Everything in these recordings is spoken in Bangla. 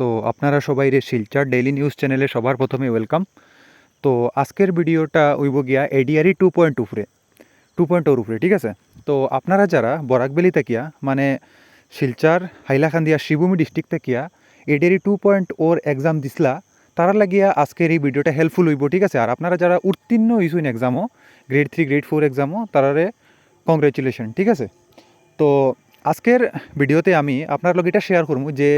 তো আপনারা সবাই রে শিলচার ডেইলি নিউজ চ্যানেলে সবার প্রথমে ওয়েলকাম। তো আজকের ভিডিওটা উইব গিয়া এডিআরই টু পয়েন্ট উপরে টু পয়েন্ট ওর উপরে ঠিক আছে? তো আপনারা যারা বরাকবেলি থাকিয়া মানে শিলচার, হাইলাকান্দিয়া, শিবভূমি ডিস্ট্রিক্ট থাকিয়া এডিআরই টু পয়েন্ট ওর এক্সাম দিছিলা, তারা লাগিয়া আজকের এই ভিডিওটা হেল্পফুল হইব, ঠিক আছে? আর আপনারা যারা উত্তীর্ণ হইছুন এক্সামও গ্রেড থ্রি গ্রেড ফোর এক্সামও তারারে কংগ্রেচুলেশন ঠিক আছে? তো আজকের ভিডিওতে আমি আপনার লগে এটা শেয়ার করব যে,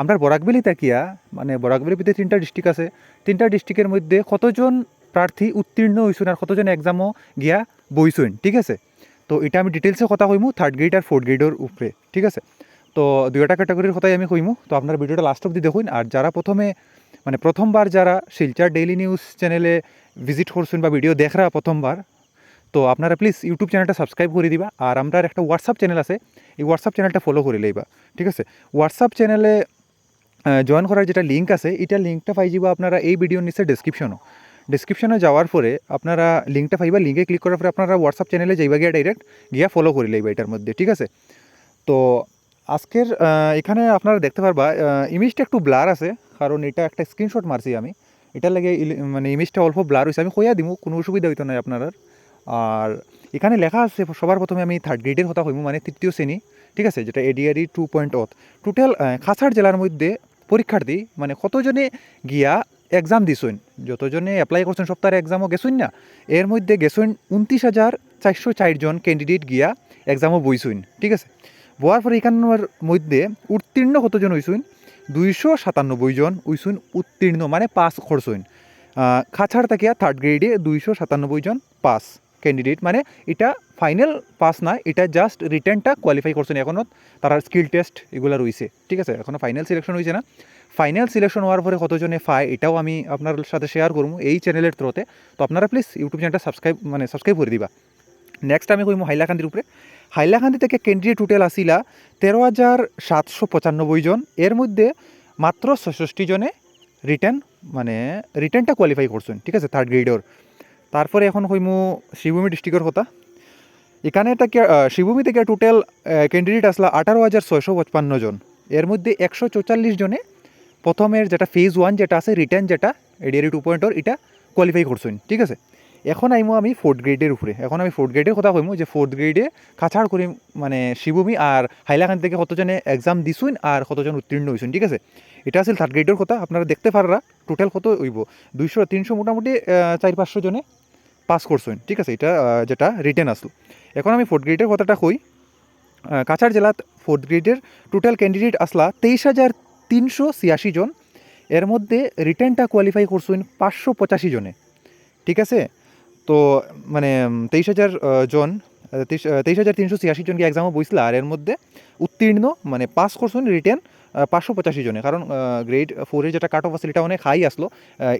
আমরা বরাকবেলি তাকিয়া মানে বরাকবেলির ভিতরে তিনটা ডিস্ট্রিক্ট আছে। তিনটা ডিস্ট্রিক্টের মধ্যে কতজন প্রার্থী উত্তীর্ণ হয়েছেন আর কতজন এক্সামও গিয়া বইছেন ঠিক আছে? তো এটা আমি ডিটেলসে কথা কইমু থার্ড গ্রেড আর ফোর্থ গ্রেডের উপরে, ঠিক আছে? তো দুইটা ক্যাটাগরির কথাই আমি কইমু। তো আপনার ভিডিওটা লাস্ট অব্দি দেখুন আর যারা প্রথমে মানে প্রথমবার যারা শিলচার ডেইলি নিউজ চ্যানেলে ভিজিট করছেন বা ভিডিও দেখরা প্রথমবার তো আপনারা প্লিজ ইউটিউব চ্যানেলটা সাবস্ক্রাইব করে দিবা আর আমরা একটা হোয়াটসঅ্যাপ চ্যানেল আছে, এই হোয়াটসঅ্যাপ চ্যানেলটা ফলো করে লইবা, ঠিক আছে? হোয়াটসঅ্যাপ চ্যানেলে জয়েন করার যেটা লিঙ্ক আছে, এটা লিঙ্কটা পাই যাবা আপনারা এই ভিডিওর নিচে ডেসক্রিপশনও ডেসক্রিপশনে যাওয়ার পরে আপনারা লিঙ্কটা পাইবা লিঙ্কে ক্লিক করার পরে আপনারা হোয়াটসঅ্যাপ চ্যানেলে যাইবা গিয়া ডাইরেক্ট গিয়া ফলো করে লইবা এটার মধ্যে, ঠিক আছে? তো আজকের এখানে আপনারা দেখতে পারবা ইমেজটা একটু ব্লার আছে, কারণ এটা একটা স্ক্রিনশট মারছি আমি। এটার লাগে মানে ইমেজটা অল্প ব্লার হয়েছে আমি কইয়া দিমু, কোনো অসুবিধা হইতো না আপনার আর এখানে লেখা আছে, সবার প্রথমে আমি থার্ড গ্রেডের কথা কইমু মানে তৃতীয় শ্রেণি, ঠিক আছে? যেটা এডিআরই টু পয়েন্ট ওত টোটাল খাসাড় জেলার মধ্যে পরীক্ষার্থী মানে কতজনে গিয়া এক্সাম দিছুন যতজনে অ্যাপ্লাই করছেন সপ্তাহের এক্সামও গেছুন না? এর মধ্যে গেছুন উনত্রিশ হাজার চারশো চারজন ক্যান্ডিডেট গিয়া এক্সামও বইছুন ঠিক আছে? বওয়ার পরে এখানের মধ্যে উত্তীর্ণ কতজন হইছুন দুইশো সাতানব্বই জন হইছুন উত্তীর্ণ মানে পাস করছুন খাছাড় থাকিয়া থার্ড গ্রেডে দুইশো সাতানব্বই জন পাস। ক্যান্ডিডেট মানে এটা ফাইনাল পাস না, এটা জাস্ট রিটার্নটা কোয়ালিফাই করছেন এখনও তারা স্কিল টেস্ট এগুলো রয়েছে। ঠিক আছে? এখনও ফাইনাল সিলেকশন হয়েছে না। ফাইনাল সিলেকশন হওয়ার পরে কতজনে পায়, এটাও আমি আপনার সাথে শেয়ার করব এই চ্যানেলের থ্রোতে তো আপনারা প্লিজ ইউটিউব চ্যানেলটা সাবস্ক্রাইব মানে সাবস্ক্রাইব করে দিবা। নেক্সট আমি কইমু হাইলাকান্দির উপরে। হাইলাকান্দি থেকে ক্যান্ডিডেট টোটাল আসিলা তেরো হাজার সাতশো পঁচানব্বই জন। এর মধ্যে মাত্র ছষষ্টি জনে রিটার্ন মানে রিটার্নটা কোয়ালিফাই করছেন। ঠিক আছে? থার্ড গ্রেডর তারপরে এখন কইমু শিবভূমি ডিস্ট্রিক্টের কথা। এখানে আহ, শিবভূমি থেকে টোটাল ক্যান্ডিডেট আসলা আঠারো হাজার ছয়শো পঁচপান্ন জন। এর মধ্যে একশো চৌচল্লিশ জনে প্রথমের যেটা ফেজ ওয়ান যেটা আছে রিটার্ন যেটা এডিআরি টু পয়েন্টর এটা কোয়ালিফাই করছেন ঠিক আছে? এখন আইমু আমি ফোর্থ গ্রেডের উপরে। এখন আমি ফোর্থ গ্রেডের কথা কইমু যে ফোর্থ গ্রেডে কাছাড় করি মানে শিবভূমি আর হাইলাকান্দি থেকে কতজনে এক্সাম দিছুন আর কতজন উত্তীর্ণ হয়েছেন ঠিক আছে? এটা আছিল থার্ড গ্রেডের কথা আপনারা দেখতে পাররা টোটাল কত হইব? দুইশো তিনশো মোটামুটি চার পাঁচশো জনে পাস করছেন, ঠিক আছে? এটা যেটা রিটেন আসলো। এখন আমি ফোর্থ গ্রেডের কথাটা কই। কাছাড় জেলাত ফোর্থ গ্রেডের টোটাল ক্যান্ডিডেট আসলা তেইশ হাজার তিনশো ছিয়াশি জন। এর মধ্যে রিটার্নটা কোয়ালিফাই করছেন পাঁচশো পঁচাশি জনে। ঠিক আছে? তো মানে তেইশ হাজার জন তেইশ হাজার তিনশো ছিয়াশি জনকে এক্সামও বইছিল আর এর মধ্যে উত্তীর্ণ মানে পাস করছেন রিটার্ন পাঁচশো পঁচাশি জনে। কারণ গ্রেড ফোরের যেটা কাট অফ আসলে, এটা অনেক হাই আসলো।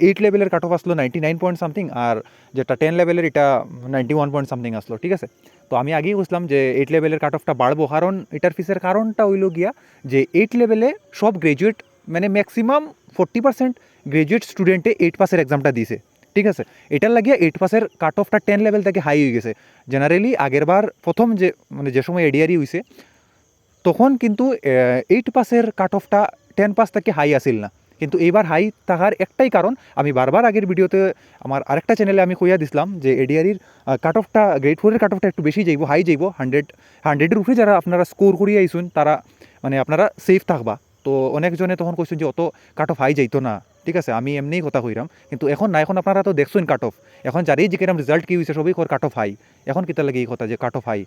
এইট লেভেলের কাট অফ আসলো নাইনটি নাইন পয়েন্ট সামথিং আর যেটা টেন লেভেলের এটা নাইনটি ওয়ান পয়েন্ট সামথিং আসলো, ঠিক আছে? তো আমি আগেই বুঝলাম যে এইট লেভেলের কাট অফটা বাড়বো। কারণ, এটার ফিসের কারণটা হইল গিয়া যে এইট লেভেলে সব গ্রাজুয়েট মানে ম্যাক্সিমাম ফোর্টি পার্সেন্ট গ্রাজুয়েট স্টুডেন্টে এইট পাসের এক্সামটা দিছে, ঠিক আছে? এটার লাগিয়ে এইট পাসের কাট অফটা টেন লেভেল থেকে হাই হয়ে গেছে। জেনারেলি আগেরবার প্রথম যে মানে যে সময় এডিআরই হয়েছে তখন কিন্তু এইট পাসের কাট অফটা টেন পাস থেকে হাই আসিল না। কিন্তু এইবার হাই থাকার একটাই কারণ, আমি বারবার আগের ভিডিওতে আমার আরেকটা চ্যানেলে আমি কইয়া দিছিলাম যে, এডিআরির কাট অফটা গ্রেড ফোরের কাট অফটা একটু বেশি যাইব হাই যাইব হান্ড্রেড হান্ড্রেডের উপরে যারা আপনারা স্কোর করিয়ে আইসুন, তারা মানে আপনারা সেফ থাকবা। তো অনেকজনে তখন কইছেন যে, অত কাট অফ হাই যাইতো না। ঠিক আছে, আমি এমনিই কথা কইরাম। কিন্তু এখন না, এখন আপনারা তো দেখছেন কাট অফ এখন যারাই জিকেরাম রেজাল্ট কি হয়েছে সবই কর কাট অফ হাই এখন কিতা লাগে এই কথা যে কাট অফ হাই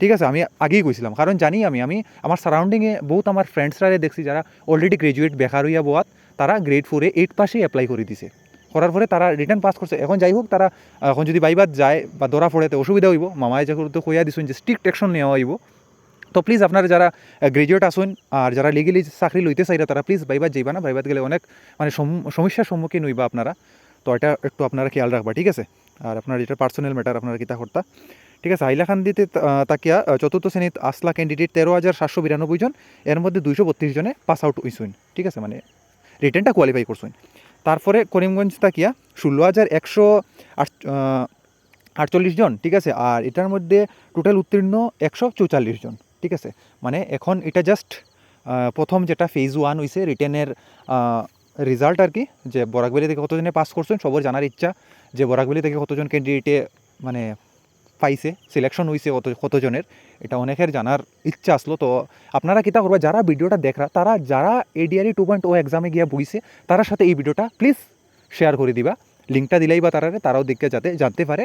ঠিক আছে, আমি আগেই কইছিলাম কারণ জানি আমি আমি আমার সারাউন্ডিংয়ে বহুত আমার ফ্রেন্ডসরা দেখছি যারা অলরেডি গ্রাজুয়েট বেকার হইয়া বোয়াত তারা গ্রেড ফোরে এইট পাসেই অ্যাপ্লাই করে দিছে। করার পরে তারা রিটার্ন পাস করছে এখন যাই হোক তারা এখন যদি বাইবাদ যায় বা ধরা পড়ে তো অসুবিধা হইব। মামায় যেহেতু কইয়া দিছুন যে স্ট্রিক্ট অ্যাকশন নেওয়া হইব। তো প্লিজ আপনারা যারা গ্রাজুয়েট আসুন আর যারা লিগেলি চাকরি লইতে চাইরা তারা প্লিজ বাইবাদ যাইবা না। বাইবাদ গেলে অনেক মানে সম- সমস্যার সম্মুখীন হইবা আপনারা। তো এটা, একটু আপনারা খেয়াল রাখবা ঠিক আছে? আর আপনার এটা পার্সোনাল ম্যাটার আপনার কিতা করতা ঠিক আছে হাইলাকান্দিতে আহ, তাকিয়া চতুর্থ শ্রেণীত আসলা ক্যান্ডিডেট তেরো হাজার সাতশো বিরানব্বই জন এর মধ্যে দুইশো বত্রিশ জনে পাস আউট হইসুন ঠিক আছে মানে রিটার্নটা কোয়ালিফাই করছেন তারপরে করিমগঞ্জ তাকিয়া ষোলো হাজার একশো আট আটচল্লিশ জন ঠিক আছে আর এটার মধ্যে টোটাল উত্তীর্ণ একশো চৌচল্লিশ জন ঠিক আছে। মানে এখন এটা জাস্ট প্রথম যেটা ফেজ ওয়ান হয়েছে রিটেনের রেজাল্ট আর কি যে বরাকবেলি থেকে কতজনে পাস করছেন সবার জানার ইচ্ছা যে বরাকবেলি থেকে কতজন ক্যান্ডিডেটে মানে পাইছে সিলেকশন হয়েছে কত, কতজনের, এটা অনেকের জানার ইচ্ছা আসলো। তো আপনারা কিতা করবা, যারা ভিডিওটা দেখরা, তারা, যারা এডিআরই টু পয়েন্ট ও এক্সামে গিয়া বইছে তার সাথে এই ভিডিওটা প্লিজ শেয়ার করে দিবা। লিঙ্কটা দিলেই বা তারা তারাও দেখতে যাতে, জানতে পারে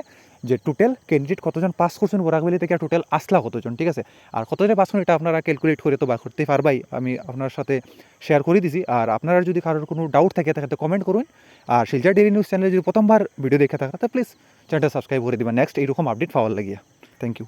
যে টোটাল ক্যান্ডিডেট কতজন পাস করছেন বরাকবেলি থেকে টোটাল আসলা কতজন, ঠিক আছে? আর কতজনে পাস করুন এটা আপনারা ক্যালকুলেট করে তো বা করতে পারবাই। আমি আপনার সাথে শেয়ার করে দিছি। আর আপনারা যদি কারোর কোনো ডাউট থাকে তাহলে কমেন্ট করুন। আর শিলচর ডেলি নিউজ চ্যানেলে যদি প্রথমবার ভিডিও দেখে থাকে, তাহলে প্লিজ চ্যানেলটা সাবস্ক্রাইব করে দিবেন। নেক্সট এইরকম আপডেট পাওয়ার লাগিয়ে। Thank you